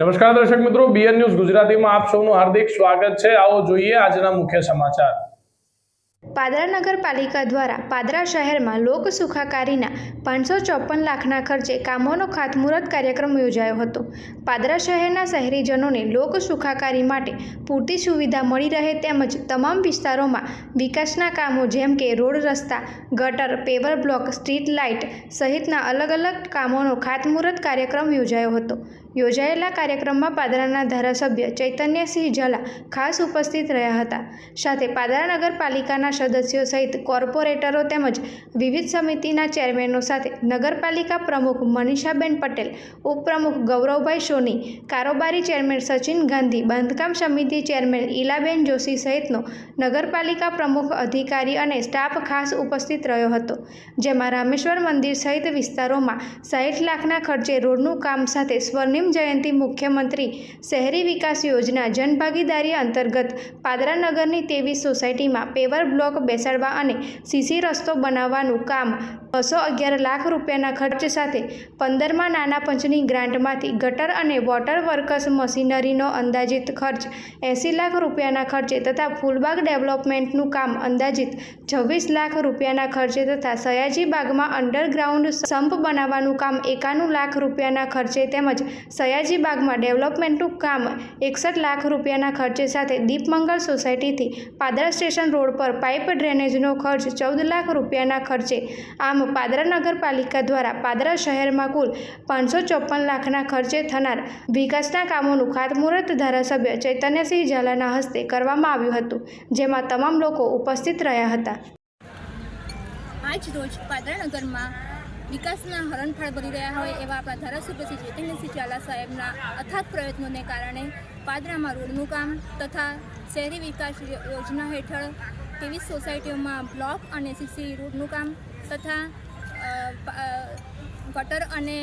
નમસ્કાર દર્શક મિત્રો બીએન ન્યૂઝ ગુજરાતીમાં આપ સૌનું હાર્દિક સ્વાગત છે. આવો જોઈએ આજના મુખ્ય સમાચાર. પાદરા નગરપાલિકા દ્વારા પાદરા શહેરમાં લોક સુખાકારીના પાંચસો ચોપન લાખના ખર્ચે કામોનો ખાતમુહૂર્ત કાર્યક્રમ યોજાયો હતો. પાદરા શહેરના શહેરીજનોને લોક સુખાકારી માટે પૂરતી સુવિધા મળી રહે તેમજ તમામ વિસ્તારોમાં વિકાસના કામો જેમ કે રોડ રસ્તા, ગટર, પેવર બ્લોક, સ્ટ્રીટ લાઇટ સહિતના અલગ અલગ કામોનો ખાતમુહૂર્ત કાર્યક્રમ યોજાયો હતો. યોજાયેલા કાર્યક્રમમાં પાદરાના ધારાસભ્ય ચૈતન્યસિંહ ઝાલા ખાસ ઉપસ્થિત રહ્યા હતા. સાથે પાદરા નગરપાલિકાના સદસ્યો સહિત કોર્પોરેટરો તેમજ વિવિધ સમિતિના ચેરમેનો સાથે નગરપાલિકા પ્રમુખ મનીષાબેન પટેલ, ઉપપ્રમુખ ગૌરવભાઈ સોની, કારોબારી ચેરમેન સચિન ગાંધી, બાંધકામ સમિતિ ચેરમેન ઈલાબેન જોશી સહિતનો નગરપાલિકા પ્રમુખ અધિકારી અને સ્ટાફ ખાસ ઉપસ્થિત રહ્યો હતો. જેમાં રામેશ્વર મંદિર સહિત વિસ્તારોમાં સાઠ લાખના ખર્ચે રોડનું કામ સાથે સ્વર્ણિમ જયંતિ મુખ્યમંત્રી શહેરી વિકાસ યોજના જનભાગીદારી અંતર્ગત પાદરાનગરની તેવીસ સોસાયટીમાં પેવર બ્લોક બેસાડવા અને સીસી રસ્તો બનાવવાનું કામ બસો અગિયાર લાખ રૂપિયાના ખર્ચ સાથે પંદરમાં નાના પંચની ગ્રાન્ટમાંથી ગટર અને વોટર વર્કર્સ મશીનરીનો અંદાજિત ખર્ચ એંસી લાખ રૂપિયાના ખર્ચે તથા ફૂલબાગ ડેવલપમેન્ટનું કામ અંદાજિત છવ્વીસ લાખ રૂપિયાના ખર્ચે તથા સયાજી બાગમાં અંડરગ્રાઉન્ડ સંપ બનાવવાનું કામ એકાણું લાખ રૂપિયાના ખર્ચે તેમજ સયાજી બાગમાં ડેવલપમેન્ટનું કામ એકસઠ લાખ રૂપિયાના ખર્ચે સાથે દીપમંગલ સોસાયટીથી પાદરા સ્ટેશન રોડ પર પાઇપ ડ્રેનેજનો ખર્ચ ચૌદ લાખ રૂપિયાના ખર્ચે. આમ પાદરા નગરપાલિકા દ્વારા પાદરા શહેરમાં કુલ પાંચસો ચોપન લાખના ખર્ચે થનાર વિકાસના કામોનું ખાતમુહૂર્ત ધારાસભ્ય ચૈતન્યસિંહ ઝાલાના હસ્તે કરવામાં આવ્યું હતું, જેમાં તમામ લોકો ઉપસ્થિત રહ્યા હતા. આજ રોજ પાદરા નગરમાં વિકાસના હરણફાળ ભરી રહ્યા હોય એવા આપણા ધારાસભ્ય શ્રી ચૈતન્યસિંહ ઝાલા સાહેબના અથાગ પ્રયત્નોને કારણે પાદરામાં રોડનું કામ તથા શહેરી વિકાસ યોજના હેઠળ ત્રેવીસ સોસાયટીઓમાં બ્લોક અને સીસી રોડનું કામ તથા ગટર અને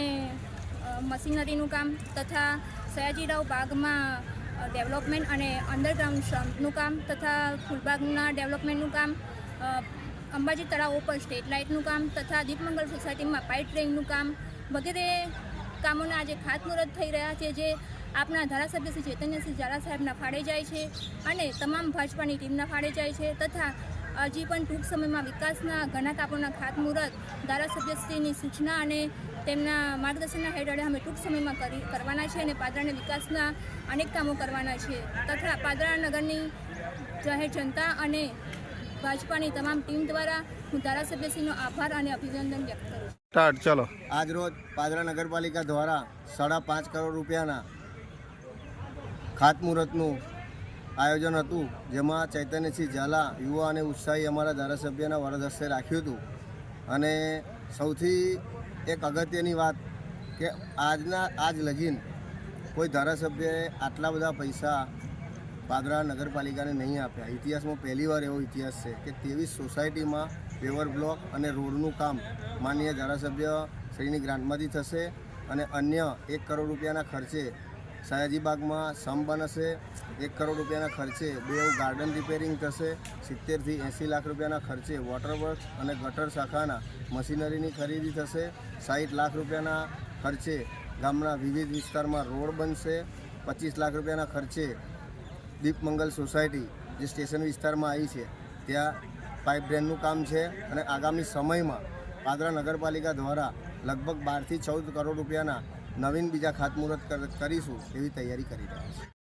મશીનરીનું કામ તથા સયાજીરાવ બાગમાં ડેવલપમેન્ટ અને અંડરગ્રાઉન્ડ શ્રમનું કામ તથા ફૂલબાગના ડેવલપમેન્ટનું કામ અંબાજી તળાવ ઉપર સ્ટ્રીટ લાઇટનું કામ તથા દીપમંગલ સોસાયટીમાં પાઇપ ડ્રેઇંગનું કામ, વગેરે કામોના આજે ખાતમુહૂર્ત થઈ રહ્યા છે જે આપના ધારાસભ્ય શ્રી ચૈતન્યસિંહ ઝાલા સાહેબના ફાળે જાય છે અને તમામ ભાજપાની ટીમના ફાળે જાય છે તથા હજી પણ ટૂંક સમયમાં વિકાસના ઘણા કાપોના ખાતમુહૂર્ત ધારાસભ્યશ્રીની સૂચના અને તેમના માર્ગદર્શનના હેઠળ અમે ટૂંક સમયમાં કરી કરવાના છે અને પાદરાના વિકાસના અનેક કામો કરવાના છે તથા પાદરા નગરની જાહેર જનતા અને ભાજપાની તમામ ટીમ દ્વારા હું ધારાસભ્યશ્રીનો આભાર અને અભિનંદન વ્યક્ત કરું સ્ટાર્ટ ચલો. આજરોજ પાદરા નગરપાલિકા દ્વારા સાડા પાંચ કરોડ રૂપિયાના ખાતમુહૂર્તનું આયોજન હતું જેમાં ચૈતન્યસિંહ ઝાલા યુવા અને ઉત્સાહી અમારા ધારાસભ્યના વરદ હસ્તે રાખ્યું હતું. અને સૌથી એક અગત્યની વાત કે આજના આજ લગીન કોઈ ધારાસભ્યએ આટલા બધા પૈસા પાદરા નગરપાલિકાને નહીં આપ્યા. ઇતિહાસમાં પહેલીવાર એવો ઇતિહાસ છે કે ત્રેવીસ સોસાયટીમાં પેવર બ્લોક અને રોડનું કામ માનનીય ધારાસભ્ય શ્રીની ગ્રાન્ટમાંથી થશે અને અન્ય એક કરોડ રૂપિયાના ખર્ચે સયાજીબાગમાં સમ બનશે, એક કરોડ રૂપિયાના ખર્ચે બે ગાર્ડન રિપેરિંગ થશે, સિત્તેરથી એંસી લાખ રૂપિયાના ખર્ચે વોટર વર્ક્સ અને ગટર શાખાના મશીનરીની ખરીદી થશે સાઠ લાખ રૂપિયાના ખર્ચે ગામના વિવિધ વિસ્તારમાં રોડ બનશે, પચીસ લાખ રૂપિયાના ખર્ચે દીપમંગલ સોસાયટી જે સ્ટેશન વિસ્તારમાં આવી છે, ત્યાં પાઇપ ડ્રેનનું કામ છે અને આગામી સમયમાં પાદરા નગરપાલિકા દ્વારા લગભગ બારથી ચૌદ કરોડ રૂપિયાના નવીન બીજા ખાતમુહૂર્ત કર- કરીશું એવી તૈયારી કરી રહ્યા છે.